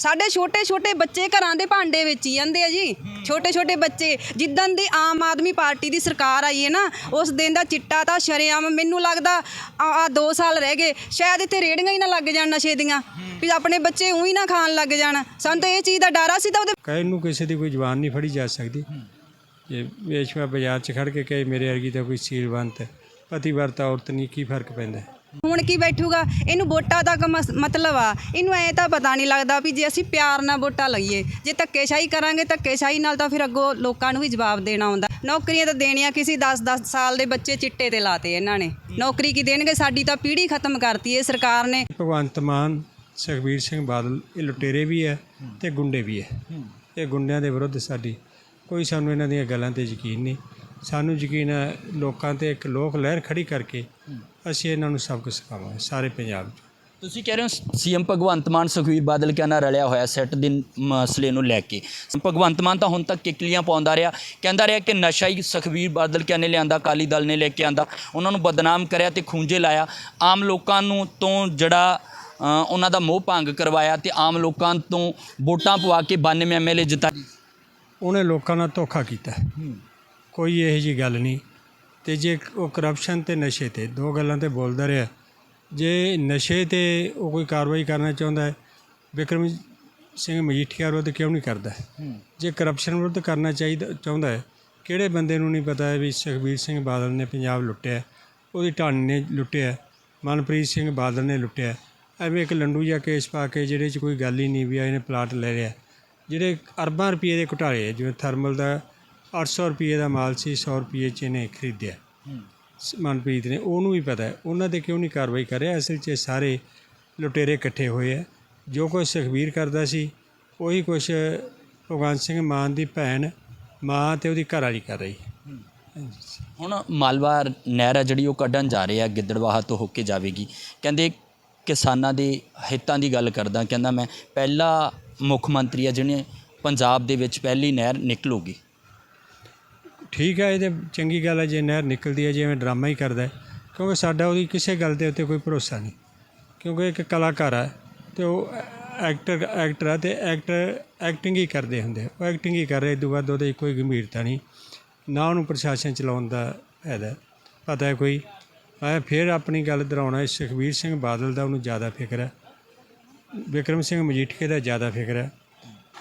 ਸਾਡੇ ਛੋਟੇ ਛੋਟੇ ਬੱਚੇ ਘਰਾਂ ਦੇ ਭਾਂਡੇ ਵੇਚੀ ਜਾਂਦੇ ਆ ਜੀ। ਛੋਟੇ ਛੋਟੇ ਬੱਚੇ, ਜਿੱਦਣ ਦੀ ਆਮ ਆਦਮੀ ਪਾਰਟੀ ਦੀ ਸਰਕਾਰ ਆਈ ਹੈ ਨਾ, ਉਸ ਦਿਨ ਦਾ ਚਿੱਟਾ ਤਾਂ ਸ਼ਰੇਆਮ ਮੈਨੂੰ ਲੱਗਦਾ ਆ 2 ਸਾਲ ਰਹਿ ਗਏ, ਸ਼ਾਇਦ ਇੱਥੇ ਰੇੜੀਆਂ ਹੀ ਨਾ ਲੱਗ ਜਾਣ ਨਸ਼ੇ ਦੀਆਂ, ਵੀ ਆਪਣੇ ਬੱਚੇ ਉਹੀ ਨਾ ਖਾਣ ਲੱਗ ਜਾਣ। ਸਾਨੂੰ ਤਾਂ ਇਹ ਚੀਜ਼ ਦਾ ਡਰ ਆ ਸੀ ਤਾਂ ਉਹਦੇ ਕਹਿਣ ਨੂੰ ਕਿਸੇ ਦੀ ਕੋਈ ਜ਼ੁਬਾਨ ਨਹੀਂ ਫੜੀ ਜਾ ਸਕਦੀ। ਜੇ ਵੇਸ਼ਵਾ ਬਾਜ਼ਾਰ 'ਚ ਖੜ ਕੇ ਕਹੇ, ਮੇਰੇ ਵਰਗੀ ਤਾਂ ਕੋਈ ਸੀਲਵੰਤ ਪਤੀ ਪਤੀਵਰਤਾ ਔਰਤ ਨਹੀਂ ਕੀ ਫ਼ਰਕ ਪੈਂਦਾ ਹੁਣ ਕੀ ਬੈਠੂਗਾ? ਇਹਨੂੰ ਵੋਟਾਂ ਤੱਕ ਮਸ- ਮਤਲਬ ਆ। ਇਹਨੂੰ ਐ ਤਾਂ ਪਤਾ ਨਹੀਂ ਲੱਗਦਾ ਵੀ ਜੇ ਅਸੀਂ ਪਿਆਰ ਨਾਲ ਵੋਟਾਂ ਲਈਏ। ਜੇ ਧੱਕੇਸ਼ਾਹੀ ਕਰਾਂਗੇ ਧੱਕੇਸ਼ਾਹੀ ਨਾਲ ਤਾਂ ਫਿਰ ਅੱਗੋਂ ਲੋਕਾਂ ਨੂੰ ਵੀ ਜਵਾਬ ਦੇਣਾ ਹੁੰਦਾ ਨੌਕਰੀਆਂ ਤਾਂ ਦੇਣੀਆਂ ਕਿਸੇ 10-10 ਸਾਲ ਦੇ ਬੱਚੇ ਚਿੱਟੇ ਤੇ ਲਾਤੇ ਇਹਨਾਂ ਨੇ। ਨੌਕਰੀ ਕੀ ਦੇਣਗੇ? ਸਾਡੀ ਤਾਂ ਪੀੜ੍ਹੀ ਖਤਮ ਕਰਤੀ ਇਹ ਸਰਕਾਰ ਨੇ। ਭਗਵੰਤ ਮਾਨ ਸੁਖਬੀਰ ਸਿੰਘ ਬਾਦਲ ਇਹ ਲੁਟੇਰੇ ਵੀ ਹੈ ਤੇ ਗੁੰਡੇ ਵੀ ਹੈ। ਇਹ ਗੁੰਡਿਆਂ ਦੇ ਵਿਰੁੱਧ ਸਾਡੀ ਕੋਈ ਸਾਨੂੰ ਇਹਨਾਂ ਦੀਆਂ ਗੱਲਾਂ ਤੇ ਯਕੀਨ ਨਹੀਂ। ਸਾਨੂੰ ਯਕੀਨ ਹੈ ਲੋਕਾਂ ਤੇ ਇੱਕ ਲੋਕ ਲਹਿਰ ਖੜੀ ਕਰਕੇ ਅਸੀਂ ਇਹਨਾਂ ਨੂੰ ਸਬਕ ਸਿਖਾਵਾਂਗੇ ਸਾਰੇ ਪੰਜਾਬ 'ਚ। ਤੁਸੀਂ ਕਹਿ ਰਹੇ ਹੋ ਸੀਐਮ ਭਗਵੰਤ ਮਾਨ ਸੁਖਵੀਰ ਬਾਦਲ ਕਿਆ ਨਾਲ ਰਲਿਆ ਹੋਇਆ ਸੈੱਟ ਦੇ ਮਸਲੇ ਨੂੰ ਲੈ ਕੇ। ਭਗਵੰਤ ਮਾਨ ਤਾਂ ਹੁਣ ਤੱਕ ਕਿਕਲੀਆਂ ਪਾਉਂਦਾ ਰਿਹਾ। ਕਹਿੰਦਾ ਰਿਹਾ ਕਿ ਨਸ਼ਾ ਹੀ ਸੁਖਵੀਰ ਬਾਦਲ ਕਿਆ ਨੇ ਲਿਆਂਦਾ ਅਕਾਲੀ ਦਲ ਨੇ ਲੈ ਕੇ ਆਂਦਾ। ਉਹਨਾਂ ਨੂੰ ਬਦਨਾਮ ਕਰਿਆ ਤੇ ਖੂੰਜੇ ਲਾਇਆ। ਆਮ ਲੋਕਾਂ ਨੂੰ ਤੋਂ ਜਿਹੜਾ ਉਹਨਾਂ ਦਾ ਮੋਹ ਭੰਗ ਕਰਵਾਇਆ ਤੇ ਆਮ ਲੋਕਾਂ ਤੋਂ ਵੋਟਾਂ ਪਵਾ ਕੇ 92 ਐਮਐਲਏ ਜਿਤਾਏ ਉਹਨੇ ਲੋਕਾਂ ਨਾਲ ਧੋਖਾ ਕੀਤਾ। ਕੋਈ ਇਹੋ ਜੀ ਗੱਲ ਨਹੀਂ। ਤੇ ਜੇ ਉਹ ਕਰਪਸ਼ਨ ਤੇ ਨਸ਼ੇ ਤੇ ਦੋ ਗੱਲਾਂ ਤੇ ਬੋਲਦਾ ਰਿਹਾ। ਜੇ ਨਸ਼ੇ ਤੇ ਉਹ ਕੋਈ ਕਾਰਵਾਈ ਕਰਨਾ ਚਾਹੁੰਦਾ ਹੈ ਵਿਕਰਮ ਸਿੰਘ ਮਜੀਠੀਆ ਵਿਰੁੱਧ ਕਿਉਂ ਨਹੀਂ ਕਰਦਾ? ਜੇ ਕਰਪਸ਼ਨ ਵਿਰੁੱਧ ਕਰਨਾ ਚਾਹੀਦਾ ਚਾਹੁੰਦਾ ਹੈ ਕਿਹੜੇ ਬੰਦੇ ਨੂੰ ਨਹੀਂ ਪਤਾ ਹੈ ਵੀ ਸੁਖਬੀਰ ਸਿੰਘ ਬਾਦਲ ਨੇ ਪੰਜਾਬ ਲੁੱਟਿਆ ਉਹਦੀ ਢਾਣੀ ਨੇ ਲੁੱਟਿਆ ਮਨਪ੍ਰੀਤ ਸਿੰਘ ਬਾਦਲ ਨੇ ਲੁੱਟਿਆ। ਐਵੇਂ ਇੱਕ ਲੰਡੂ ਜਿਹਾ ਕੇਸ ਪਾ ਕੇ ਜਿਹੜੇ 'ਚ ਕੋਈ ਗੱਲ ਹੀ ਨਹੀਂ ਵੀ ਆ ਇਹਨੇ ਪਲਾਟ ਲੈ ਲਿਆ। ਜਿਹੜੇ ਅਰਬਾਂ ਰੁਪਏ ਦੇ ਘੁਟਾਲੇ ਜਿਵੇਂ ਥਰਮਲ ਦਾ 800 ਰੁਪਏ ਦਾ ਮਾਲ ਸੀ 100 ਰੁਪਏ 'ਚ ਇਹਨੇ ਖਰੀਦਿਆ। ਮਨਪ੍ਰੀਤ ਨੇ ਉਹਨੂੰ ਵੀ ਪਤਾ ਹੈ ਉਹਨਾਂ ਤੇ ਕਿਉਂ ਨਹੀਂ ਕਾਰਵਾਈ ਕਰ ਰਿਹਾ ਅਸਲ 'ਚ ਸਾਰੇ ਲੁਟੇਰੇ ਇਕੱਠੇ ਹੋਏ ਆ। ਜੋ ਕੁਛ ਸੁਖਬੀਰ ਕਰਦਾ ਸੀ ਉਹੀ ਕੁਛ ਭਗਵੰਤ ਸਿੰਘ ਮਾਨ ਦੀ ਭੈਣ ਮਾਂ ਤੇ ਉਹਦੀ ਘਰ ਵਾਲੀ ਕਰ ਰਹੀ। ਹੁਣ ਮਾਲਵਾ ਨਹਿਰ ਆ ਜਿਹੜੀ ਉਹ ਕੱਢਣ ਜਾ ਰਹੇ ਆ ਗਿੱਦੜਵਾਹਾ ਤੋਂ ਹੋ ਕੇ ਜਾਵੇਗੀ। ਕਹਿੰਦੇ ਕਿਸਾਨਾਂ ਦੇ ਹਿੱਤਾਂ ਦੀ ਗੱਲ ਕਰਦਾ ਕਹਿੰਦਾ ਮੈਂ ਪਹਿਲਾ ਮੁੱਖ ਮੰਤਰੀ ਆ ਜਿਹਨੇ ਪੰਜਾਬ ਦੇ ਵਿੱਚ ਪਹਿਲੀ ਨਹਿਰ ਨਿਕਲੂਗੀ। ਠੀਕ ਹੈ, ਇਹ ਤਾਂ ਚੰਗੀ ਗੱਲ ਹੈ, ਜੇ ਨਹਿਰ ਨਿਕਲਦੀ ਹੈ ਜਿਵੇਂ ਡਰਾਮਾ ਹੀ ਕਰਦਾ ਕਿਉਂਕਿ ਸਾਡਾ ਉਹਦੀ ਕਿਸੇ ਗੱਲ ਦੇ ਉੱਤੇ ਕੋਈ ਭਰੋਸਾ ਨਹੀਂ। ਕਿਉਂਕਿ ਇੱਕ ਕਲਾਕਾਰ ਹੈ ਅਤੇ ਉਹ ਐਕਟਰ ਐਕਟਰ ਆ ਅਤੇ ਐਕਟਰ ਐਕਟਿੰਗ ਹੀ ਕਰਦੇ ਹੁੰਦੇ ਉਹ ਐਕਟਿੰਗ ਹੀ ਕਰ ਰਹੇ ਤੋਂ ਬਾਅਦ ਉਹਦੇ ਕੋਈ ਗੰਭੀਰਤਾ ਨਹੀਂ, ਨਾ ਉਹਨੂੰ ਪ੍ਰਸ਼ਾਸਨ ਚਲਾਉਣ ਦਾ ਫਾਇਦਾ ਹੈ। ਪਤਾ ਹੈ ਕੋਈ, ਮੈਂ ਫਿਰ ਆਪਣੀ ਗੱਲ ਦੁਹਰਾਉਣਾ ਸੁਖਬੀਰ ਸਿੰਘ ਬਾਦਲ ਦਾ ਉਹਨੂੰ ਜ਼ਿਆਦਾ ਫਿਕਰ ਹੈ, ਵਿਕਰਮ ਸਿੰਘ ਮਜੀਠਕੇ ਦਾ ਜ਼ਿਆਦਾ ਫਿਕਰ ਹੈ,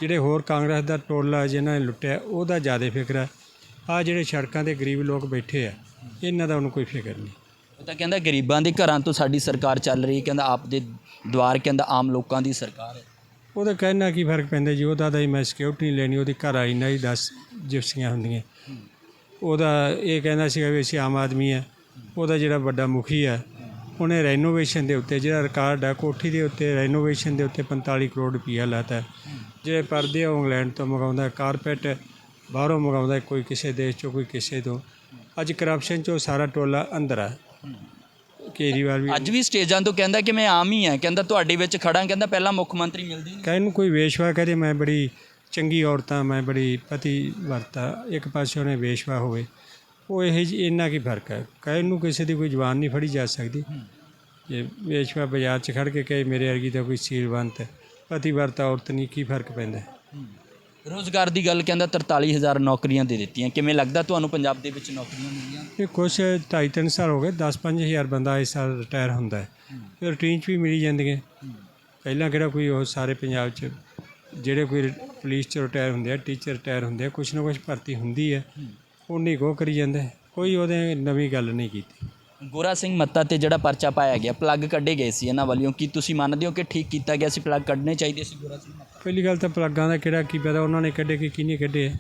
ਜਿਹੜੇ ਹੋਰ ਕਾਂਗਰਸ ਦਾ ਟੋਲਾ ਜਿਨ੍ਹਾਂ ਨੇ ਲੁੱਟਿਆ, ਉਹਦਾ ਜ਼ਿਆਦਾ ਫਿਕਰ ਹੈ। ਆ ਜਿਹੜੇ ਸੜਕਾਂ ਤੇ ਗਰੀਬ ਲੋਕ ਬੈਠੇ ਆ ਇਹਨਾਂ ਦਾ ਉਹਨੂੰ ਕੋਈ ਫਿਕਰ ਨਹੀਂ। ਉਹ ਤਾਂ ਕਹਿੰਦਾ ਗਰੀਬਾਂ ਦੇ ਘਰਾਂ ਤੋਂ ਸਾਡੀ ਸਰਕਾਰ ਚੱਲ ਰਹੀ ਹੈ ਕਹਿੰਦਾ ਆਪ ਦੇ ਦੁਆਰ ਕਹਿੰਦਾ ਆਮ ਲੋਕਾਂ ਦੀ ਸਰਕਾਰ ਹੈ। ਉਹਦਾ ਕਹਿਣਾ ਕੀ ਫ਼ਰਕ ਪੈਂਦਾ ਜੀ ਉਹਦਾ ਤਾਂ ਹੀ ਮੈਂ ਸਿਕਿਉਰਿਟੀ ਲੈਣੀ ਉਹਦੀ ਘਰ ਆਈ ਨਾ ਹੀ 10 ਜਿਪਸੀਆਂ ਹੁੰਦੀਆਂ। ਉਹਦਾ ਇਹ ਕਹਿੰਦਾ ਸੀਗਾ ਵੀ ਅਸੀਂ ਆਮ ਆਦਮੀ ਆ ਉਹਦਾ ਜਿਹੜਾ ਵੱਡਾ ਮੁਖੀ ਆ ਉਹਨੇ ਰੈਨੋਵੇਸ਼ਨ ਦੇ ਉੱਤੇ ਜਿਹੜਾ ਰਿਕਾਰਡ ਆ ਕੋਠੀ ਦੇ ਉੱਤੇ ਰੈਨੋਵੇਸ਼ਨ ਦੇ ਉੱਤੇ 45 ਕਰੋੜ ਰੁਪਈਆ ਲਾਤਾ। ਜਿਹੜੇ ਪਰਦੇ ਆ ਉਹ ਇੰਗਲੈਂਡ ਤੋਂ ਮੰਗਾਉਂਦਾ ਕਾਰਪੈਟ ਬਾਹਰੋਂ ਮੰਗਾਉਂਦਾ ਕੋਈ ਕਿਸੇ ਦੇਸ਼ ਚੋਂ ਕੋਈ ਕਿਸੇ ਤੋਂ। ਅੱਜ ਕਰਪਸ਼ਨ ਚੋਂ ਸਾਰਾ ਟੋਲਾ ਅੰਦਰ ਆ। ਕੇਜਰੀਵਾਲ ਵੀ ਅੱਜ ਵੀ ਸਟੇਜਾਂ ਤੋਂ ਕਹਿੰਦਾ ਕਿ ਮੈਂ ਆਮ ਹੀ ਹਾਂ ਕਹਿੰਦਾ ਤੁਹਾਡੇ ਵਿੱਚ ਖੜਾ ਕਹਿੰਦਾ ਪਹਿਲਾਂ ਮੁੱਖ ਮੰਤਰੀ ਮਿਲਦੀ ਨੂੰ ਕੋਈ ਵੇਸ਼ਵਾ ਕਹਦੇ ਮੈਂ ਬੜੀ ਚੰਗੀ ਔਰਤਾਂ ਮੈਂ ਬੜੀ ਪਤੀ ਵਰਤਾ। ਇੱਕ ਪਾਸੇ ਉਹਨੇ ਵੇਸ਼ਵਾ ਹੋਵੇ। ਉਹ ਇਹ ਜੀ ਇੰਨਾ ਕੀ ਫ਼ਰਕ ਹੈ? ਕਹਿਣ ਨੂੰ ਕਿਸੇ ਦੀ ਕੋਈ ਜ਼ੁਬਾਨ ਨਹੀਂ ਫੜੀ ਜਾ ਸਕਦੀ। ਜੇ ਵੇਸ਼ਵਾ ਬਾਜ਼ਾਰ 'ਚ ਖੜ ਕੇ ਕਹੇ ਮੇਰੇ ਵਰਗੀ ਤਾਂ ਕੋਈ ਸੀਲਵੰਤ ਪਤੀ ਵਰਤਾ ਔਰਤ ਨਹੀਂ ਕੀ ਫ਼ਰਕ ਪੈਂਦਾ? ਰੋਜ਼ਗਾਰ ਦੀ ਗੱਲ ਕਹਿੰਦਾ 43000 ਨੌਕਰੀਆਂ ਦੇ ਦਿੱਤੀਆਂ। ਕਿਵੇਂ ਲੱਗਦਾ ਤੁਹਾਨੂੰ ਪੰਜਾਬ ਦੇ ਵਿੱਚ ਨੌਕਰੀਆਂ ਮਿਲੀਆਂ? ਇਹ ਕੁਛ ਢਾਈ ਤਿੰਨ ਸਾਲ ਹੋ ਗਏ 10 ਹਜ਼ਾਰ ਬੰਦਾ ਇਸ ਸਾਲ ਰਿਟਾਇਰ ਹੁੰਦਾ ਹੈ। ਫਿਰ ਰੂਟੀਨ 'ਚ ਵੀ ਮਿਲੀ ਜਾਂਦੀਆਂ। ਪਹਿਲਾਂ ਕਿਹੜਾ ਕੋਈ ਉਹ ਸਾਰੇ ਪੰਜਾਬ 'ਚ ਜਿਹੜੇ ਕੋਈ ਪੁਲਿਸ 'ਚ ਰਿਟਾਇਰ ਹੁੰਦੇ ਆ ਟੀਚਰ ਰਿਟਾਇਰ ਹੁੰਦੇ ਆ ਕੁਛ ਨਾ ਕੁਛ ਭਰਤੀ ਹੁੰਦੀ ਹੈ। ਉਨੀ ਕੋ ਕਰੀ ਜਾਂਦਾ। ਕੋਈ ਉਹਦੇ ਨਵੀਂ ਗੱਲ ਨਹੀਂ ਕੀਤੀ। ਗੋਰਾ ਸਿੰਘ ਮੱਤਾ ਤੇ ਜਿਹੜਾ ਪਰਚਾ ਪਾਇਆ ਗਿਆ ਪਲੱਗ ਕੱਢੇ ਗਏ ਸੀ ਇਹਨਾਂ ਵੱਲੋਂ। ਕੀ ਤੁਸੀਂ ਮੰਨਦੇ ਹੋ ਕਿ ਠੀਕ ਕੀਤਾ ਗਿਆ ਸੀ? ਪਲੱਗ ਕੱਢਣੇ ਚਾਹੀਦੇ ਸੀ ਗੋਰਾ ਸਿੰਘ ਮੱਤਾ ਪਹਿਲੀ ਗੱਲ ਤਾਂ ਪਲੱਗਾਂ ਦਾ ਕਿਹੜਾ ਕੀ ਪਤਾ ਉਹਨਾਂ ਨੇ ਕੱਢੇ ਕਿ ਕਿਹਨੇ ਕੱਢੇ।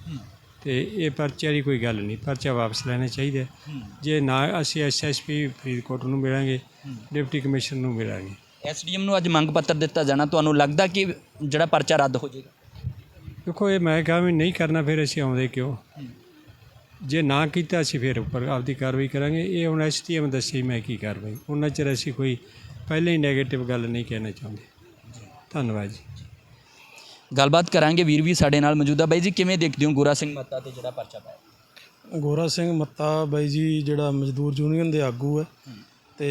ਤੇ ਇਹ ਪਰਚੇ ਵਾਲੀ ਕੋਈ ਗੱਲ ਨਹੀਂ ਪਰਚਾ ਵਾਪਸ ਲੈਣਾ ਚਾਹੀਦਾ। ਜੇ ਨਾ ਅਸੀਂ ਐਸਐਸਪੀ ਫਰੀਦਕੋਟ ਨੂੰ ਮਿਲਾਂਗੇ ਡਿਪਟੀ ਕਮਿਸ਼ਨਰ ਨੂੰ ਮਿਲਾਂਗੇ। ਐਸਡੀਐਮ ਨੂੰ ਅੱਜ ਮੰਗ ਪੱਤਰ ਦਿੱਤਾ ਜਾਣਾ ਤੁਹਾਨੂੰ ਲੱਗਦਾ ਕਿ ਜਿਹੜਾ ਪਰਚਾ ਰੱਦ ਹੋ ਜਾਏਗਾ? ਦੇਖੋ ਇਹ ਮੈਂ ਕਹਾਂ ਵੀ ਨਹੀਂ ਕਰਨਾ ਫਿਰ ਅਸੀਂ ਆਉਂਦੇ ਕਿਉਂ? ਜੇ ਨਾ ਕੀਤਾ ਅਸੀਂ ਫਿਰ ਉੱਪਰ ਆਪਦੀ ਕਾਰਵਾਈ ਕਰਾਂਗੇ। ਇਹ ਹੁਣ ਐਸਟੀਐਮ ਦੱਸੀ ਮੈਂ ਕੀ ਕਾਰਵਾਈ। ਉਹਨਾਂ ਚਿਰ ਅਸੀਂ ਕੋਈ ਪਹਿਲਾਂ ਹੀ ਨੈਗੇਟਿਵ ਗੱਲ ਨਹੀਂ ਕਹਿਣਾ ਚਾਹੁੰਦੇ। ਧੰਨਵਾਦ ਜੀ। ਗੱਲਬਾਤ ਕਰਾਂਗੇ। ਵੀਰ ਵੀ ਸਾਡੇ ਨਾਲ ਮੌਜੂਦਾ ਬਾਈ ਜੀ ਕਿਵੇਂ ਦੇਖਦੇ ਹੋ ਗੋਰਾ ਸਿੰਘ ਮੱਤਾ ਤੇ ਜਿਹੜਾ ਪਰਚਾ ਪਾਇਆ? ਗੋਰਾ ਸਿੰਘ ਮੱਤਾ ਬਾਈ ਜੀ ਜਿਹੜਾ ਮਜ਼ਦੂਰ ਯੂਨੀਅਨ ਦੇ ਆਗੂ ਹੈ ਤੇ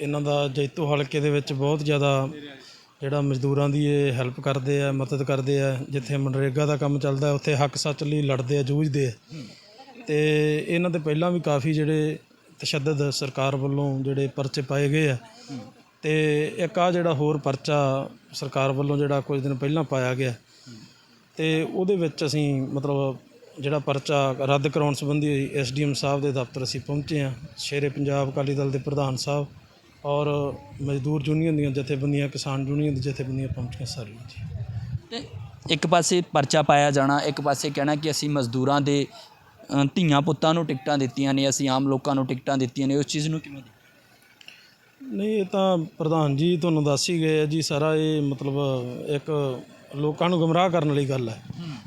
ਇਹਨਾਂ ਦਾ ਜੈਤੋ ਹਲਕੇ ਦੇ ਵਿੱਚ ਬਹੁਤ ਜ਼ਿਆਦਾ ਜਿਹੜਾ ਮਜ਼ਦੂਰਾਂ ਦੀ ਇਹ ਹੈਲਪ ਕਰਦੇ ਆ ਮਦਦ ਕਰਦੇ ਆ। ਜਿੱਥੇ ਮਨਰੇਗਾ ਦਾ ਕੰਮ ਚੱਲਦਾ ਉੱਥੇ ਹੱਕ ਸੱਚ ਲਈ ਲੜਦੇ ਆ ਜੂਝਦੇ ਆ। ਤੇ ਇਹਨਾਂ ਦੇ ਪਹਿਲਾਂ ਵੀ ਕਾਫੀ ਜਿਹੜੇ ਤਸ਼ੱਦਦ ਸਰਕਾਰ ਵੱਲੋਂ ਜਿਹੜੇ ਪਰਚੇ ਪਾਏ ਗਏ ਆ ਅਤੇ ਇੱਕ ਆਹ ਜਿਹੜਾ ਹੋਰ ਪਰਚਾ ਸਰਕਾਰ ਵੱਲੋਂ ਜਿਹੜਾ ਕੁਝ ਦਿਨ ਪਹਿਲਾਂ ਪਾਇਆ ਗਿਆ ਅਤੇ ਉਹਦੇ ਵਿੱਚ ਅਸੀਂ ਮਤਲਬ ਜਿਹੜਾ ਪਰਚਾ ਰੱਦ ਕਰਾਉਣ ਸੰਬੰਧੀ ਐਸਡੀਐਮ ਸਾਹਿਬ ਦੇ ਦਫ਼ਤਰ ਅਸੀਂ ਪਹੁੰਚੇ ਹਾਂ, ਸ਼ੇਰੇ ਪੰਜਾਬ ਅਕਾਲੀ ਦਲ ਦੇ ਪ੍ਰਧਾਨ ਸਾਹਿਬ ਔਰ ਮਜ਼ਦੂਰ ਯੂਨੀਅਨ ਦੀਆਂ ਜਥੇਬੰਦੀਆਂ, ਕਿਸਾਨ ਯੂਨੀਅਨ ਦੀ ਜਥੇਬੰਦੀਆਂ ਪਹੁੰਚੀਆਂ ਸਾਰੀਆਂ ਜੀ। ਤੇ ਇੱਕ ਪਾਸੇ ਪਰਚਾ ਪਾਇਆ ਜਾਣਾ, ਇੱਕ ਪਾਸੇ ਕਹਿਣਾ ਕਿ ਅਸੀਂ ਮਜ਼ਦੂਰਾਂ ਦੇ ਧੀਆਂ ਪੁੱਤਾਂ ਨੂੰ ਟਿਕਟਾਂ ਦਿੱਤੀਆਂ ਨੇ, ਅਸੀਂ ਆਮ ਲੋਕਾਂ ਨੂੰ ਟਿਕਟਾਂ ਦਿੱਤੀਆਂ ਨੇ, ਉਸ ਚੀਜ਼ ਨੂੰ ਕਿਵੇਂ ਨਹੀਂ, ਇਹ ਤਾਂ ਪ੍ਰਧਾਨ ਜੀ ਤੁਹਾਨੂੰ ਦੱਸ ਹੀ ਗਏ ਆ ਜੀ, ਸਾਰਾ ਇਹ ਮਤਲਬ ਇੱਕ ਲੋਕਾਂ ਨੂੰ ਗਮਰਾਹ ਕਰਨ ਵਾਲੀ ਗੱਲ ਹੈ।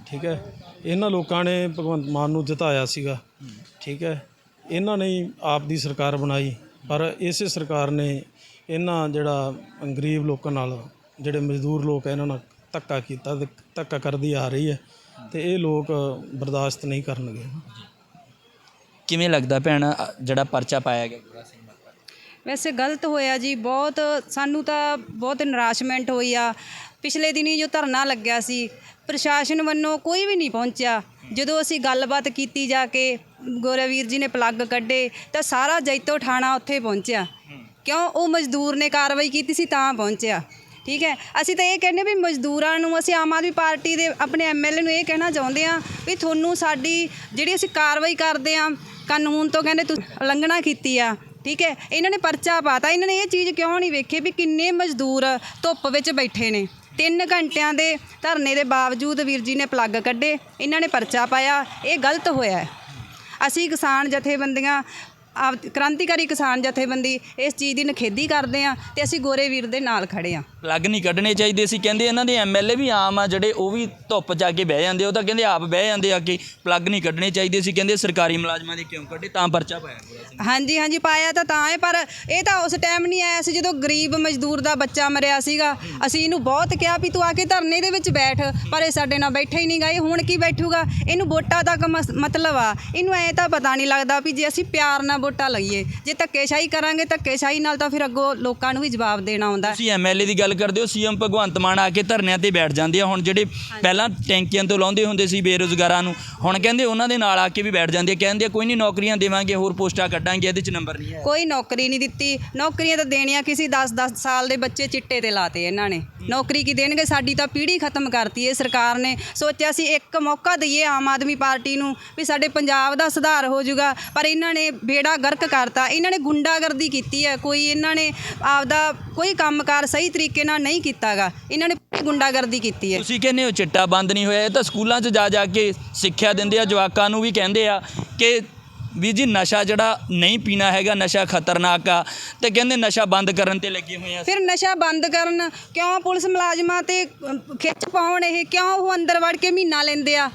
ਠੀਕ ਹੈ? ਇਹਨਾਂ ਲੋਕਾਂ ਨੇ ਭਗਵੰਤ ਮਾਨ ਨੂੰ ਜਿਤਾਇਆ ਸੀਗਾ। ਠੀਕ ਹੈ? ਇਹਨਾਂ ਨੇ ਹੀ ਆਪ ਦੀ ਸਰਕਾਰ ਬਣਾਈ, ਪਰ ਇਸੇ ਸਰਕਾਰ ਨੇ ਇਹਨਾਂ ਜਿਹੜਾ ਗਰੀਬ ਲੋਕਾਂ ਨਾਲ, ਜਿਹੜੇ ਮਜ਼ਦੂਰ ਲੋਕ ਹੈ, ਇਹਨਾਂ ਨਾਲ ਧੱਕਾ ਕੀਤਾ ਤੇ ਧੱਕਾ ਕਰਦੀ ਆ ਰਹੀ ਹੈ ਤੇ ਇਹ ਲੋਕ ਬਰਦਾਸ਼ਤ ਨਹੀਂ ਕਰਨਗੇ। ਕਿਵੇਂ ਲੱਗਦਾ ਭੈਣ, ਜਿਹੜਾ ਪਰਚਾ ਪਾਇਆ ਗਿਆ ਗੁਰਾ ਸਿੰਘ ਵੈਸੇ ਗਲਤ ਹੋਇਆ ਜੀ, ਬਹੁਤ ਸਾਨੂੰ ਤਾਂ ਬਹੁਤ ਨਿਰਾਸ਼ਮੈਂਟ ਹੋਈ ਆ। ਪਿਛਲੇ ਦਿਨੀ ਜੋ ਧਰਨਾ ਲੱਗਿਆ ਸੀ, ਪ੍ਰਸ਼ਾਸਨ ਵੱਲੋਂ ਕੋਈ ਵੀ ਨਹੀਂ ਪਹੁੰਚਿਆ। ਜਦੋਂ ਅਸੀਂ ਗੱਲਬਾਤ ਕੀਤੀ ਜਾ ਕੇ ਗੋਰਾਵੀਰ ਜੀ ਨੇ ਪਲੱਗ ਕੱਢੇ, ਤਾਂ ਸਾਰਾ ਜੈਤੋ ਠਾਣਾ ਉੱਥੇ ਪਹੁੰਚਿਆ। ਕਿਉਂ? ਉਹ ਮਜ਼ਦੂਰ ਨੇ ਕਾਰਵਾਈ ਕੀਤੀ ਸੀ, ਤਾਂ ਪਹੁੰਚਿਆ। ਠੀਕ ਹੈ? ਅਸੀਂ ਤਾਂ ਇਹ ਕਹਿੰਦੇ ਵੀ ਮਜ਼ਦੂਰਾਂ ਨੂੰ, ਅਸੀਂ ਆਮ ਆਦਮੀ ਪਾਰਟੀ ਦੇ ਆਪਣੇ ਐਮਐਲਏ ਨੂੰ ਇਹ ਕਹਿਣਾ ਚਾਹੁੰਦੇ ਆ ਵੀ ਤੁਹਾਨੂੰ ਸਾਡੀ ਜਿਹੜੀ ਅਸੀਂ ਕਾਰਵਾਈ ਕਰਦੇ ਆ ਕਾਨੂੰਨ ਤੋਂ ਕਹਿੰਦੇ ਤੁਸੀਂ ਉਲੰਘਣਾ ਕੀਤੀ ਆ। ਠੀਕ ਹੈ? ਇਹਨਾਂ ਨੇ ਪਰਚਾ ਪਾਤਾ। ਇਹਨਾਂ ਨੇ ਇਹ ਚੀਜ਼ ਕਿਉਂ ਨਹੀਂ ਵੇਖੀ ਵੀ ਕਿੰਨੇ ਮਜ਼ਦੂਰ ਧੁੱਪ ਵਿੱਚ ਬੈਠੇ ਨੇ? ਤਿੰਨ ਘੰਟਿਆਂ ਦੇ ਧਰਨੇ ਦੇ ਬਾਵਜੂਦ ਵੀਰ ਜੀ ਨੇ ਪਲੱਗ ਕੱਢੇ। ਇਹਨਾਂ ਨੇ ਪਰਚਾ ਪਾਇਆ। ਇਹ ਗਲਤ ਹੋਇਆ ਅਸੀਂ ਕਿਸਾਨ ਜਥੇਬੰਦੀਆਂ ਆਪ ਕ੍ਰਾਂਤੀਕਾਰੀ ਕਿਸਾਨ ਜਥੇਬੰਦੀ ਇਸ ਚੀਜ਼ ਦੀ ਨਖੇਦੀ ਕਰਦੇ ਆ ਤੇ ਅਸੀਂ ਗੋਰੇ ਵੀਰ ਦੇ ਨਾਲ ਖੜੇ ਆ। ਪਲੱਗ ਨਹੀਂ ਕੱਢਣੇ ਚਾਹੀਦੇ। ਸੀ ਕਹਿੰਦੇ ਇਹਨਾਂ ਦੇ ਐਮਐਲਏ ਵੀ ਆਮ ਆ ਜਿਹੜੇ ਉਹ ਵੀ ਧੁੱਪ ਜਾ ਕੇ ਬਹਿ ਜਾਂਦੇ ਉਹ ਤਾਂ ਕਹਿੰਦੇ ਆਪ ਬਹਿ ਜਾਂਦੇ ਆ ਕਿ ਪਲੱਗ ਨਹੀਂ ਕੱਢਣੇ ਚਾਹੀਦੇ। ਸੀ ਕਹਿੰਦੇ ਸਰਕਾਰੀ ਮੁਲਾਜ਼ਮਾਂ ਦੇ ਕਿਉਂ ਕੱਢੇ? ਤਾਂ ਪਰਚਾ ਪਾਇਆ ਗੁਰਾ ਸਿੰਘ ਹਾਂਜੀ ਹਾਂਜੀ ਪਾਇਆ ਤਾਂ ਤਾਂ ਹੈ ਪਰ ਇਹ ਤਾਂ ਉਸ ਟਾਈਮ ਨਹੀਂ ਆਇਆ। ਸੀ ਜਦੋਂ ਗਰੀਬ ਮਜ਼ਦੂਰ ਦਾ ਬੱਚਾ ਮਰਿਆ ਸੀਗਾ ਅਸੀਂ ਇਹਨੂੰ ਬਹੁਤ ਕਿਹਾ ਵੀ ਤੂੰ ਆ ਕੇ ਧਰਨੇ ਦੇ ਵਿੱਚ ਬੈਠ ਪਰ ਇਹ ਸਾਡੇ ਨਾਲ ਬੈਠਾ ਹੀ ਨਹੀਂ ਗਾ। ਇਹ ਹੁਣ ਕੀ ਬੈਠੂਗਾ? ਇਹਨੂੰ ਵੋਟਾਂ ਮਸ- ਮਤਲਬ ਆ। ਇਹਨੂੰ ਐ ਤਾਂ ਪਤਾ ਨਹੀਂ ਲੱਗਦਾ ਵੀ ਜੇ ਅਸੀਂ ਪਿਆਰ ਨਾਲ ਵੋਟਾਂ ਲਈਏ। ਜੇ ਧੱਕੇਸ਼ਾਹੀ ਕਰਾਂਗੇ ਧੱਕੇਸ਼ਾਹੀ ਨਾਲ ਤਾਂ ਫਿਰ ਅੱਗੋਂ ਲੋਕਾਂ ਨੂੰ ਵੀ ਜਵਾਬ ਦੇਣਾ ਆਉਂਦਾ ਤੁਸੀਂ ਐਮਐਲਏ ਦੀ ਗੱਲ ਕਰਦੇ ਹੋ ਸੀਐਮ ਭਗਵੰਤ ਮਾਨ ਆ ਕੇ ਧਰਨਿਆਂ ਤੇ ਬੈਠ ਜਾਂਦੇ ਆ। ਹੁਣ ਜਿਹੜੇ ਪਹਿਲਾਂ ਟੈਂਕੀਆਂ ਤੋਂ ਲਾਉਂਦੇ ਹੁੰਦੇ ਸੀ ਬੇਰੁਜ਼ਗਾਰਾਂ ਨੂੰ ਹੁਣ ਕਹਿੰਦੇ ਉਹਨਾਂ ਦੇ ਨਾਲ ਆ ਕੇ ਵੀ ਬੈਠ ਜਾਂਦੇ ਆ। ਕਹਿੰਦੇ ਕੋਈ ਨਹੀਂ ਨੌਕਰੀਆਂ ਦੇਵਾਂਗੇ ਹੋਰ ਪੋਸਟਾਂ ਕੱਢਾਂਗੇ ਇਹਦੇ 'ਚ ਨੰਬਰ ਨਹੀਂ ਹੈ। ਕੋਈ ਨੌਕਰੀ ਨਹੀਂ ਦਿੱਤੀ। ਨੌਕਰੀਆਂ ਤਾਂ ਦੇਣੀਆਂ ਕਿਸੇ 10-10 ਸਾਲ ਦੇ ਬੱਚੇ ਚਿੱਟੇ ਤੇ ਲਾਤੇ ਇਹਨਾਂ ਨੇ। ਨੌਕਰੀ ਕੀ ਦੇਣਗੇ? ਸਾਡੀ ਤਾਂ ਪੀੜ੍ਹੀ ਖਤਮ ਕਰਤੀ ਇਹ ਸਰਕਾਰ ਨੇ। ਸੋਚਿਆ ਸੀ ਇੱਕ ਮੌਕਾ ਦਈਏ ਆਮ ਆਦਮੀ ਪਾਰਟੀ ਨੂੰ ਵੀ ਸਾਡੇ ਪੰਜਾਬ ਦਾ ਸੁਧਾਰ ਹੋ ਜਾਊਗਾ ਪਰ ਇਹਨਾਂ ਨੇ ਬੇੜਾ ਗਰਕ ਕਰਤਾ। ਇਹਨਾਂ ਨੇ ਗੁੰਡਾਗਰਦੀ ਕੀਤੀ ਹੈ। ਕੋਈ ਇਹਨਾਂ ਨੇ ਆਪਦਾ ਕੋਈ ਕੰਮਕਾਰ ਸਹੀ ਤਰੀਕੇ ਨਾਲ ਨਹੀਂ ਕੀਤਾਗਾ। ਇਹਨਾਂ ਨੇ ਪੂਰੀ ਗੁੰਡਾਗਰਦੀ ਕੀਤੀ ਹੈ। ਤੁਸੀਂ ਕਹਿੰਦੇ ਹੋ ਚਿੱਟਾ ਬੰਦ ਨਹੀਂ ਹੋਇਆ। ਇਹ ਤਾਂ ਸਕੂਲਾਂ 'ਚ ਜਾ ਜਾ ਕੇ ਸਿੱਖਿਆ ਦਿੰਦੇ ਆ। ਜਵਾਕਾਂ ਨੂੰ ਵੀ ਕਹਿੰਦੇ ਆ ਕਿ ਵੀ ਜੀ ਨਸ਼ਾ ਜਿਹੜਾ ਨਹੀਂ ਪੀਣਾ ਹੈਗਾ ਨਸ਼ਾ ਖਤਰਨਾਕ ਆ ਤੇ ਕਹਿੰਦੇ ਨਸ਼ਾ ਬੰਦ ਕਰਨ ਤੇ ਲੱਗੇ ਹੋਏ ਆ। ਫਿਰ ਨਸ਼ਾ ਬੰਦ ਕਰਨ ਕਿਉਂ ਪੁਲਿਸ ਮੁਲਾਜ਼ਮਾਂ ਤੇ ਖਿੱਚ ਪਾਉਣ ਇਹ? ਕਿਉਂ ਉਹ ਅੰਦਰ ਵੜ ਕੇ ਮਹੀਨਾ ਲੈਂਦੇ ਆ?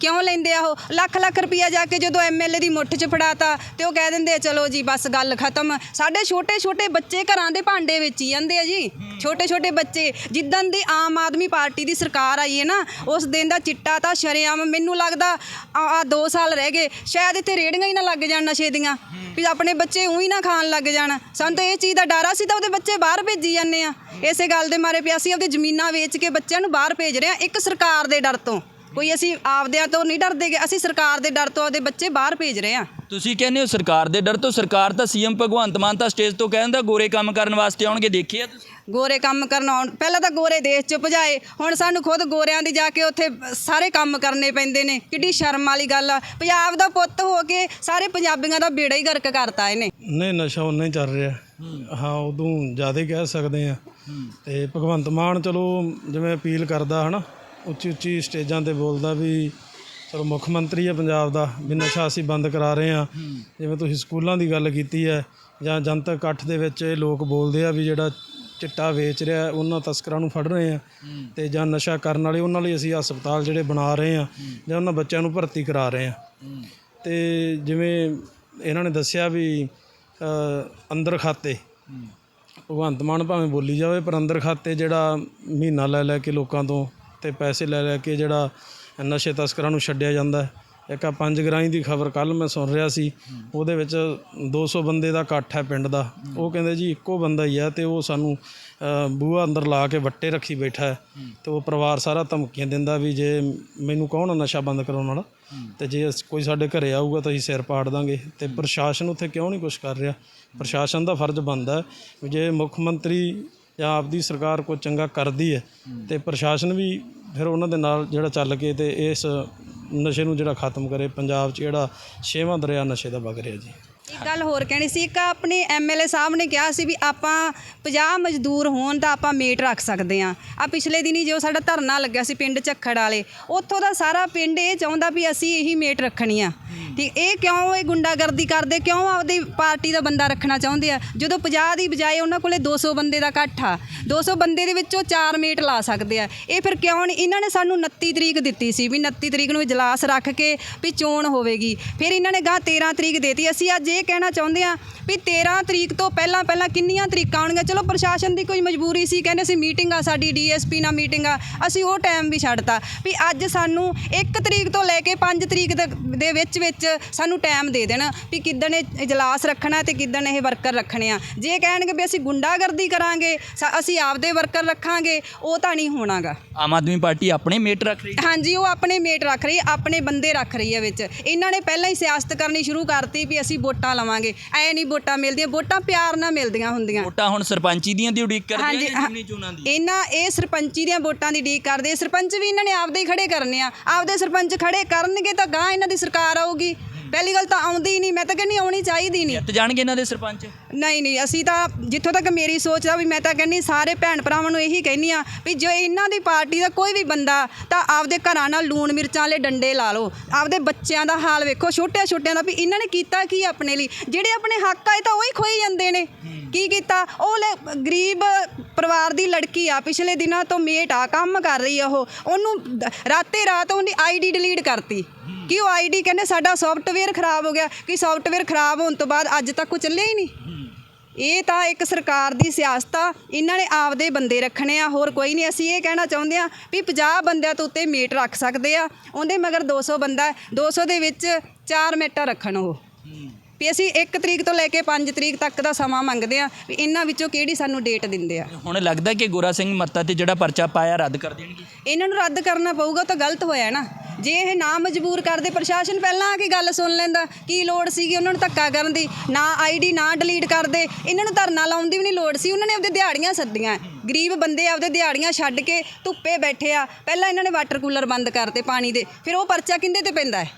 ਕਿਉਂ ਲੈਂਦੇ ਆ ਉਹ? ਲੱਖ ਲੱਖ ਰੁਪਈਆ ਜਾ ਕੇ ਜਦੋਂ ਐਮਐਲਏ ਦੀ ਮੁੱਠ 'ਚ ਫੜਾਤਾ ਤੇ ਉਹ ਕਹਿ ਦਿੰਦੇ ਆ, ਚਲੋ ਜੀ ਬਸ ਗੱਲ ਖਤਮ। ਸਾਡੇ ਛੋਟੇ ਛੋਟੇ ਬੱਚੇ ਘਰਾਂ ਦੇ ਭਾਂਡੇ ਵਿੱਚ ਹੀ ਜਾਂਦੇ ਆ ਜੀ। ਛੋਟੇ ਛੋਟੇ ਬੱਚੇ, ਜਿੱਦਣ ਦੀ ਆਮ ਆਦਮੀ ਪਾਰਟੀ ਦੀ ਸਰਕਾਰ ਆਈ ਹੈ ਨਾ, ਉਸ ਦਿਨ ਦਾ ਚਿੱਟਾ ਤਾਂ ਸ਼ਰੇਆਮ ਮੈਨੂੰ ਲੱਗਦਾ ਆ 2 ਸਾਲ ਰਹਿ ਗਏ। ਸ਼ਾਇਦ ਇੱਥੇ ਰੇੜੀਆਂ ਹੀ ਨਾ ਲੱਗ ਜਾਣ ਨਸ਼ੇ ਦੀਆਂ, ਵੀ ਆਪਣੇ ਬੱਚੇ ਉਹੀ ਨਾ ਖਾਣ ਲੱਗ ਜਾਣ। ਸਾਨੂੰ ਤਾਂ ਇਹ ਚੀਜ਼ ਦਾ ਡਰ ਆ ਸੀ ਤਾਂ ਉਹਦੇ ਬੱਚੇ ਬਾਹਰ ਭੇਜੀ ਜਾਂਦੇ ਆ। ਇਸੇ ਗੱਲ ਦੇ ਮਾਰੇ ਪਿਆਸੀ ਆਪਦੀ ਜ਼ਮੀਨਾਂ ਵੇਚ ਕੇ ਬੱਚਿਆਂ ਨੂੰ ਬਾਹਰ ਭੇਜ ਰਹੇ ਆ, ਇੱਕ ਸਰਕਾਰ ਦੇ ਡਰ ਤੋਂ। ਕੋਈ ਅਸੀਂ ਆਪਦਿਆਂ ਤੋਂ ਨਹੀਂ ਡਰਦੇਗੇ ਅਸੀਂ ਸਰਕਾਰ ਦੇ ਡਰ ਤੋਂ ਆਪਦੇ ਬੱਚੇ ਬਾਹਰ ਭੇਜ ਰਹੇ ਆ ਤੁਸੀਂ ਕਹਿੰਦੇ ਹੋ ਸਰਕਾਰ ਦੇ ਡਰ ਤੋਂ ਸਰਕਾਰ ਤਾਂ ਸੀਐਮ ਭਗਵੰਤ ਮਾਨ ਤਾਂ ਸਟੇਜ ਤੋਂ ਕਹਿੰਦਾ ਗੋਰੇ ਕੰਮ ਕਰਨ ਵਾਸਤੇ ਆਉਣਗੇ ਦੇਖਿਆ ਤੁਸੀਂ? ਗੋਰੇ ਕੰਮ ਕਰਨ ਆਉਣ ਪਹਿਲਾਂ ਤਾਂ ਗੋਰੇ ਦੇਸ਼ 'ਚ ਭਜਾਏ ਹੁਣ ਸਾਨੂੰ ਖੁਦ ਗੋਰਿਆਂ ਦੀ ਜਾ ਕੇ ਉੱਥੇ ਸਾਰੇ ਕੰਮ ਕਰਨੇ ਪੈਂਦੇ ਨੇ। ਕਿੱਡੀ ਸ਼ਰਮ ਵਾਲੀ ਗੱਲ ਆ। ਪੰਜਾਬ ਦਾ ਪੁੱਤ ਹੋ ਕੇ ਸਾਰੇ ਪੰਜਾਬੀਆਂ ਦਾ ਬੇੜਾ ਹੀ ਗਰਕ ਕਰਤਾ ਇਹਨੇ। ਨਹੀਂ ਨਸ਼ਾ ਉਨਾ ਹੀ ਚੱਲ ਰਿਹਾ। ਹਾਂ। ਉਦੋਂ ਜ਼ਿਆਦਾ ਕਹਿ ਸਕਦੇ ਆ ਤੇ ਭਗਵੰਤ ਮਾਨ ਚਲੋ ਜਿਵੇਂ ਅਪੀਲ ਕਰਦਾ ਹਨਾ ਉੱਚੀ ਉੱਚੀ ਸਟੇਜਾਂ ਤੇ ਬੋਲਦਾ ਵੀ ਚਲੋ ਮੁੱਖ ਮੰਤਰੀ ਹੈ ਪੰਜਾਬ ਦਾ ਵੀ ਨਸ਼ਾ ਅਸੀਂ ਬੰਦ ਕਰਾ ਰਹੇ ਆ ਜਿਵੇਂ ਤੁਸੀਂ ਸਕੂਲਾਂ ਦੀ ਗੱਲ ਕੀਤੀ ਹੈ ਜਾਂ ਜਨਤਕ ਇਕੱਠ ਦੇ ਵਿੱਚ ਇਹ ਲੋਕ ਬੋਲਦੇ ਆ ਵੀ ਜਿਹੜਾ ਚਿੱਟਾ ਵੇਚ ਰਿਹਾ ਉਹਨਾਂ ਤਸਕਰਾਂ ਨੂੰ ਫੜ ਰਹੇ ਆ ਤੇ ਜਾਂ ਨਸ਼ਾ ਕਰਨ ਵਾਲੇ ਉਹਨਾਂ ਲਈ ਅਸੀਂ ਹਸਪਤਾਲ ਜਿਹੜੇ ਬਣਾ ਰਹੇ ਆ ਜਾਂ ਉਹਨਾਂ ਬੱਚਿਆਂ ਨੂੰ ਭਰਤੀ ਕਰਾ ਰਹੇ ਆ ਤੇ ਜਿਵੇਂ ਇਹਨਾਂ ਨੇ ਦੱਸਿਆ ਵੀ ਅੰਦਰ ਖਾਤੇ। ਭਗਵੰਤ ਮਾਨ ਭਾਵੇਂ ਬੋਲੀ ਜਾਵੇ ਪਰ ਅੰਦਰ ਖਾਤੇ ਜਿਹੜਾ ਮਹੀਨਾ ਲੈ ਲੈ ਕੇ ਲੋਕਾਂ ਤੋਂ ਤੇ ਪੈਸੇ ਲੈ ਲੈ ਕੇ ਜਿਹੜਾ ਨਸ਼ੇ ਤਸਕਰਾਂ ਨੂੰ ਛੱਡਿਆ ਜਾਂਦਾ ਹੈ, ਇੱਕ ਆ ਪੰਜ ਗਰਾਈ ਦੀ ਖਬਰ ਕੱਲ ਮੈਂ ਸੁਣ ਰਿਹਾ ਸੀ। ਉਹਦੇ ਵਿੱਚ 200 ਬੰਦੇ ਦਾ ਇਕੱਠ ਹੈ ਪਿੰਡ ਦਾ। ਉਹ ਕਹਿੰਦੇ ਜੀ ਇੱਕੋ ਬੰਦਾ ਹੀ ਆ ਤੇ ਉਹ ਸਾਨੂੰ ਬੂਹਾ ਅੰਦਰ ਲਾ ਕੇ ਵੱਟੇ ਰੱਖੀ ਬੈਠਾ ਹੈ। ਤੇ ਉਹ ਪਰਿਵਾਰ ਸਾਰਾ ਧਮਕੀਆਂ ਦਿੰਦਾ ਵੀ ਜੇ ਮੈਨੂੰ ਕੌਣ ਨਸ਼ਾ ਬੰਦ ਕਰਾਉਣ ਵਾਲਾ? ਤੇ ਜੇ ਕੋਈ ਸਾਡੇ ਘਰੇ ਆਊਗਾ ਤਾਂ ਅਸੀਂ ਸਿਰ ਪਾੜ ਦਾਂਗੇ। ਤੇ ਪ੍ਰਸ਼ਾਸਨ ਉੱਥੇ ਕਿਉਂ ਨਹੀਂ ਕੁਝ ਕਰ ਰਿਹਾ? ਪ੍ਰਸ਼ਾਸਨ ਦਾ ਫਰਜ਼ ਬਣਦਾ ਵੀ ਜੇ ਮੁੱਖ ਮੰਤਰੀ ਜਾਂ ਆਪਦੀ ਸਰਕਾਰ ਕੋਈ ਚੰਗਾ ਕਰਦੀ ਹੈ ਤੇ ਪ੍ਰਸ਼ਾਸਨ ਵੀ ਫਿਰ ਉਹਨਾਂ ਦੇ ਨਾਲ ਜਿਹੜਾ ਚੱਲ ਕੇ ਤੇ ਇਸ ਨਸ਼ੇ ਨੂੰ ਜਿਹੜਾ ਖਤਮ ਕਰੇ, ਪੰਜਾਬ 'ਚ ਜਿਹੜਾ ਛੇਵਾਂ ਦਰਿਆ ਨਸ਼ੇ ਦਾ ਵਗ ਰਿਹਾ ਜੀ। ਇੱਕ ਗੱਲ ਹੋਰ ਕਹਿਣੀ ਸੀ, ਇੱਕ ਆਪਣੇ ਐਮਐਲਏ ਸਾਹਿਬ ਨੇ ਕਿਹਾ ਸੀ ਵੀ ਆਪਾਂ 50 ਮਜ਼ਦੂਰ ਹੋਣ ਤਾਂ ਆਪਾਂ ਮੇਟ ਰੱਖ ਸਕਦੇ ਆ ਆ ਪਿਛਲੇ ਦਿਨੀ ਜੋ ਸਾਡਾ ਧਰਨਾ ਲੱਗਿਆ ਸੀ ਪਿੰਡ ਝੱਖੜ ਵਾਲੇ, ਉੱਥੋਂ ਦਾ ਸਾਰਾ ਪਿੰਡ ਇਹ ਚਾਹੁੰਦਾ ਵੀ ਅਸੀਂ ਇਹੀ ਮੇਟ ਰੱਖਣੀ ਆ। ਠੀਕ ਇਹ ਕਿਉਂ ਇਹ ਗੁੰਡਾਗਰਦੀ ਕਰਦੇ, ਕਿਉਂ ਆਪਦੀ ਪਾਰਟੀ ਦਾ ਬੰਦਾ ਰੱਖਣਾ ਚਾਹੁੰਦੇ ਆ? ਜਦੋਂ 50 ਦੀ ਬਜਾਏ ਉਹਨਾਂ ਕੋਲੇ 200 ਬੰਦੇ ਦਾ ਇਕੱਠ ਆ 200 ਬੰਦੇ ਦੇ ਵਿੱਚੋਂ ਚਾਰ ਮੇਟ ਲਾ ਸਕਦੇ ਆ। ਇਹ ਫਿਰ ਕਿਉਂ ਨਹੀਂ, ਇਹਨਾਂ ਨੇ ਸਾਨੂੰ 29 ਤਰੀਕ ਦਿੱਤੀ ਸੀ ਵੀ 29 ਤਰੀਕ ਨੂੰ ਇਜਲਾਸ ਰੱਖ ਕੇ ਵੀ ਚੋਣ ਹੋਵੇਗੀ। ਫਿਰ ਇਹਨਾਂ ਨੇ ਗਾਂ 13 ਤਰੀਕ ਦੇਤੀ। ਅਸੀਂ ਅੱਜ ਇਹ ਕਹਿਣਾ ਚਾਹੁੰਦੇ ਆ ਵੀ 13 ਤਰੀਕ ਤੋਂ ਪਹਿਲਾਂ ਪਹਿਲਾਂ ਕਿੰਨੀਆਂ ਤਰੀਕਾਂ ਆਉਣਗੀਆਂ? ਚਲੋ ਪ੍ਰਸ਼ਾਸਨ ਦੀ ਕੋਈ ਮਜਬੂਰੀ ਸੀ ਕਹਿੰਦੇ ਸੀ ਮੀਟਿੰਗ ਆ ਸਾਡੀ ਡੀਐਸਪੀ ਨਾਲ ਮੀਟਿੰਗ ਆ ਅਸੀਂ ਉਹ ਟਾਈਮ ਵੀ ਛੱਡਤਾ। ਵੀ ਅੱਜ ਸਾਨੂੰ 1 ਤਰੀਕ ਤੋਂ ਲੈ ਕੇ 5 ਤਰੀਕ ਦੇ ਵਿੱਚ ਵਿੱਚ ਸਾਨੂੰ ਟਾਈਮ ਦੇ ਦੇਣ ਵੀ ਕਿੱਦਣ ਇਹ ਇਜਲਾਸ ਰੱਖਣਾ ਤੇ ਕਿੱਦਣ ਇਹ ਵਰਕਰ ਰੱਖਣੇ ਆ। ਜੇ ਕਹਿਣਗੇ ਵੀ ਅਸੀਂ ਗੁੰਡਾਗਰਦੀ ਕਰਾਂਗੇ ਅਸੀਂ ਆਪਦੇ ਵਰਕਰ ਰੱਖਾਂਗੇ ਉਹ ਤਾਂ ਨਹੀਂ ਹੋਣਾਗਾ। ਆਮ ਆਦਮੀ ਪਾਰਟੀ ਆਪਣੇ ਮੇਟ ਰੱਖ ਰਹੀ ਹੈ। ਹਾਂਜੀ ਉਹ ਆਪਣੇ ਮੇਟ ਰੱਖ ਰਹੀ ਹੈ ਆਪਣੇ ਬੰਦੇ ਰੱਖ ਰਹੀ ਹੈ ਵਿੱਚ। ਇਹਨਾਂ ਨੇ ਪਹਿਲਾਂ ਹੀ ਸਿਆਸਤ ਕਰਨੀ ਸ਼ੁਰੂ ਕਰਤੀ ਵੀ ਅਸੀਂ ਵੋਟਾਂ ਲਵਾਂਗੇ। ਐ ਨਹੀਂ ਵੋਟਾਂ ਮਿਲਦੀਆਂ ਵੋਟਾਂ ਪਿਆਰ ਨਾਲ ਮਿਲਦੀਆਂ ਹੁੰਦੀਆਂ। ਵੋਟਾਂ ਹੁਣ ਸਰਪੰਚੀ ਦੀਆਂ ਦੀ ਉਡੀਕ ਕਰਦੇ ਆ ਜਾਂ। ਜਿਮਨੀ ਚੋਣਾਂ ਦੀ? ਇਹਨਾਂ ਇਹ ਸਰਪੰਚੀ ਦੀਆਂ ਵੋਟਾਂ ਦੀ ਡੀਕ ਕਰਦੇ ਸਰਪੰਚ ਵੀ ਇਹਨਾਂ ਨੇ ਆਪਦੇ ਹੀ ਖੜੇ ਕਰਨੇ ਆ। ਆਪਦੇ ਸਰਪੰਚ ਖੜੇ ਕਰਨਗੇ ਤਾਂ ਗਾਂ ਇਹਨਾਂ ਦੀ ਸਰਕਾਰ ਆਊਗੀ। ਪਹਿਲੀ ਗੱਲ ਤਾਂ ਆਉਂਦੀ ਹੀ ਨਹੀਂ ਮੈਂ ਤਾਂ ਕਹਿੰਦੀ ਆਉਣੀ ਚਾਹੀਦੀ ਨਹੀਂ। ਜਿੱਤ ਜਾਣਗੇ ਇਹਨਾਂ ਦੇ ਸਰਪੰਚ? ਨਹੀਂ ਨਹੀਂ ਅਸੀਂ ਤਾਂ ਜਿੱਥੋਂ ਤੱਕ ਮੇਰੀ ਸੋਚ ਆ ਵੀ ਮੈਂ ਤਾਂ ਕਹਿੰਦੀ ਸਾਰੇ ਭੈਣ ਭਰਾਵਾਂ ਨੂੰ ਇਹੀ ਕਹਿੰਦੀ ਆ ਵੀ ਜੋ ਇਹਨਾਂ ਦੀ ਪਾਰਟੀ ਦਾ ਕੋਈ ਵੀ ਬੰਦਾ ਤਾਂ ਆਪਦੇ ਘਰਾਂ ਨਾਲ ਲੂਣ ਮਿਰਚਾਂ ਵਾਲੇ ਡੰਡੇ ਲਾ ਲਓ। ਆਪਦੇ ਬੱਚਿਆਂ ਦਾ ਹਾਲ ਵੇਖੋ ਛੋਟੇ ਛੋਟਿਆਂ ਦਾ ਵੀ ਇਹਨਾਂ ਨੇ ਕੀਤਾ ਕੀ ਆਪਣੇ ਲਈ? ਜਿਹੜੇ ਆਪਣੇ ਹੱਕ ਆਏ ਤਾਂ ਉਹ ਹੀ ਖੋਈ ਜਾਂਦੇ ਨੇ। ਕੀ ਕੀਤਾ? ਉਹ ਲੈ ਗਰੀਬ ਪਰਿਵਾਰ ਦੀ ਲੜਕੀ ਆ ਪਿਛਲੇ ਦਿਨਾਂ ਤੋਂ ਮੇਟ ਆ ਕੰਮ ਕਰ ਰਹੀ ਆ ਉਹ। ਉਹਨੂੰ ਦ- ਰਾਤੇ ਰਾਤ ਉਹਦੀ ਆਈਡੀ ਡਿਲੀਟ ਕਰਤੀ। ਕਿ ਉਹ ਆਈਡੀ ਕਹਿੰਦੇ ਸਾਡਾ ਸੌਫਟਵੇਅਰ ਖਰਾਬ ਹੋ ਗਿਆ ਕਿ ਸੌਫਟਵੇਅਰ ਖਰਾਬ ਹੋਣ ਤੋਂ ਬਾਅਦ ਅੱਜ ਤੱਕ ਉਹ ਚੱਲਿਆ ਹੀ ਨਹੀਂ। ਇਹ ਤਾਂ ਇੱਕ ਸਰਕਾਰ ਦੀ ਸਿਆਸਤ ਆ ਇਹਨਾਂ ਨੇ ਆਪਦੇ ਬੰਦੇ ਰੱਖਣੇ ਆ ਹੋਰ ਕੋਈ ਨਹੀਂ। ਅਸੀਂ ਇਹ ਕਹਿਣਾ ਚਾਹੁੰਦੇ ਆ ਵੀ 50 ਬੰਦਿਆਂ ਤੋਂ ਉੱਤੇ ਮੀਟ ਰੱਖ ਸਕਦੇ ਆ ਉਹਦੇ ਮਗਰ 200 ਬੰਦਾ ਹੈ। 200 ਦੇ ਵਿੱਚ 4 ਮੀਟਾਂ ਰੱਖਣ ਉਹ। ਵੀ ਅਸੀਂ 1 ਤਰੀਕ ਤੋਂ ਲੈ ਕੇ 5 ਤਰੀਕ ਤੱਕ ਦਾ ਸਮਾਂ ਮੰਗਦੇ ਆ ਵੀ ਇਹਨਾਂ ਵਿੱਚੋਂ ਕਿਹੜੀ ਸਾਨੂੰ ਡੇਟ ਦਿੰਦੇ ਆ। ਹੁਣ ਲੱਗਦਾ ਕਿ ਗੋਰਾ ਸਿੰਘ ਮੱਤਾ ਤੇ ਜਿਹੜਾ ਪਰਚਾ ਪਾਇਆ ਰੱਦ ਕਰ ਦੇਣਗੇ? ਇਹਨਾਂ ਨੂੰ ਰੱਦ ਕਰਨਾ ਪਊਗਾ ਤਾਂ ਗਲਤ ਹੋਇਆ ਨਾ। ਜੇ ਇਹ ਨਾ ਮਜਬੂਰ ਕਰਦੇ, ਪ੍ਰਸ਼ਾਸਨ ਪਹਿਲਾਂ ਆ ਕੇ ਗੱਲ ਸੁਣ ਲੈਂਦਾ, ਕੀ ਲੋੜ ਸੀਗੀ ਉਹਨਾਂ ਨੂੰ ਧੱਕਾ ਕਰਨ ਦੀ? ਨਾ ਆਈਡੀ ਨਾ ਡਿਲੀਟ ਕਰਦੇ। ਇਹਨਾਂ ਨੂੰ ਧਰਨਾ ਲਾਉਣ ਦੀ ਵੀ ਨਹੀਂ ਲੋੜ ਸੀ, ਉਹਨਾਂ ਨੇ ਆਪਦੇ ਦਿਹਾੜੀਆਂ ਸੱਦੀਆਂ। ਗਰੀਬ ਬੰਦੇ ਆਪਦੇ ਦਿਹਾੜੀਆਂ ਛੱਡ ਕੇ ਧੁੱਪੇ ਬੈਠੇ ਆ। ਪਹਿਲਾਂ ਇਹਨਾਂ ਨੇ ਵਾਟਰ ਕੂਲਰ ਬੰਦ ਕਰਤੇ ਪਾਣੀ ਦੇ। ਫਿਰ ਉਹ ਪਰਚਾ ਕਿੰਦੇ ਤੇ ਪੈਂਦਾ ਹੈ?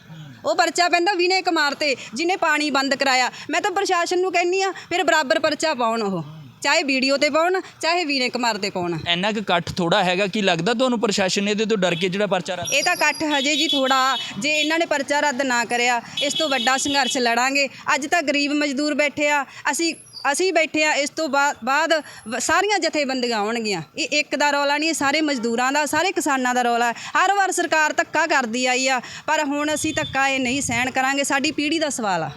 ਉਹ ਪਰਚਾ ਪੈਂਦਾ ਵਿਨੇ ਕੁਮਾਰ ਤੇ, ਜਿਹਨੇ ਪਾਣੀ ਬੰਦ ਕਰਾਇਆ। ਮੈਂ ਤਾਂ ਪ੍ਰਸ਼ਾਸਨ ਨੂੰ ਕਹਿੰਨੀ ਆ ਫਿਰ ਬਰਾਬਰ ਪਰਚਾ ਪਾਉਣ ਉਹ। ਚਾਹੇ ਵੀਡੀਓ ਤੇ ਪਾਉਣ ਚਾਹੇ ਵਿਨੇ ਕੁਮਾਰ ਤੇ ਪਾਉਣ। ਇੰਨਾ ਕੁ ਇਕੱਠ ਥੋੜਾ ਹੈਗਾ ਕਿ ਲੱਗਦਾ ਤੁਹਾਨੂੰ ਪ੍ਰਸ਼ਾਸਨ ਇਹਦੇ ਤੋਂ ਡਰ ਕੇ ਜਿਹੜਾ ਪਰਚਾ ਰੱਦ ਇਹ ਤਾਂ ਇਕੱਠ ਹਜੇ ਜੀ ਥੋੜਾ ਜੇ ਇਹਨਾਂ ਨੇ ਪਰਚਾ ਰੱਦ ਨਾ ਕਰਿਆ ਇਸ ਤੋਂ ਵੱਡਾ ਸੰਘਰਸ਼ ਲੜਾਂਗੇ। ਅੱਜ ਤਾਂ ਗਰੀਬ ਮਜ਼ਦੂਰ ਬੈਠੇ ਆ ਅਸੀਂ ਅਸੀਂ ਬੈਠੇ ਆ ਇਸ ਤੋਂ ਬਾਅਦ ਸਾਰੀਆਂ ਜਥੇਬੰਦੀਆਂ ਆਉਣਗੀਆਂ। ਇਹ ਇੱਕ ਦਾ ਰੌਲਾ ਨਹੀਂ ਇਹ ਸਾਰੇ ਮਜ਼ਦੂਰਾਂ ਦਾ ਸਾਰੇ ਕਿਸਾਨਾਂ ਦਾ ਰੌਲਾ ਹੈ। ਹਰ ਵਾਰ ਸਰਕਾਰ ਧੱਕਾ ਕਰਦੀ ਆਈ ਆ ਪਰ ਹੁਣ ਅਸੀਂ ਧੱਕਾ ਇਹ ਨਹੀਂ ਸਹਿਣ ਕਰਾਂਗੇ ਸਾਡੀ ਪੀੜ੍ਹੀ ਦਾ ਸਵਾਲ ਆ।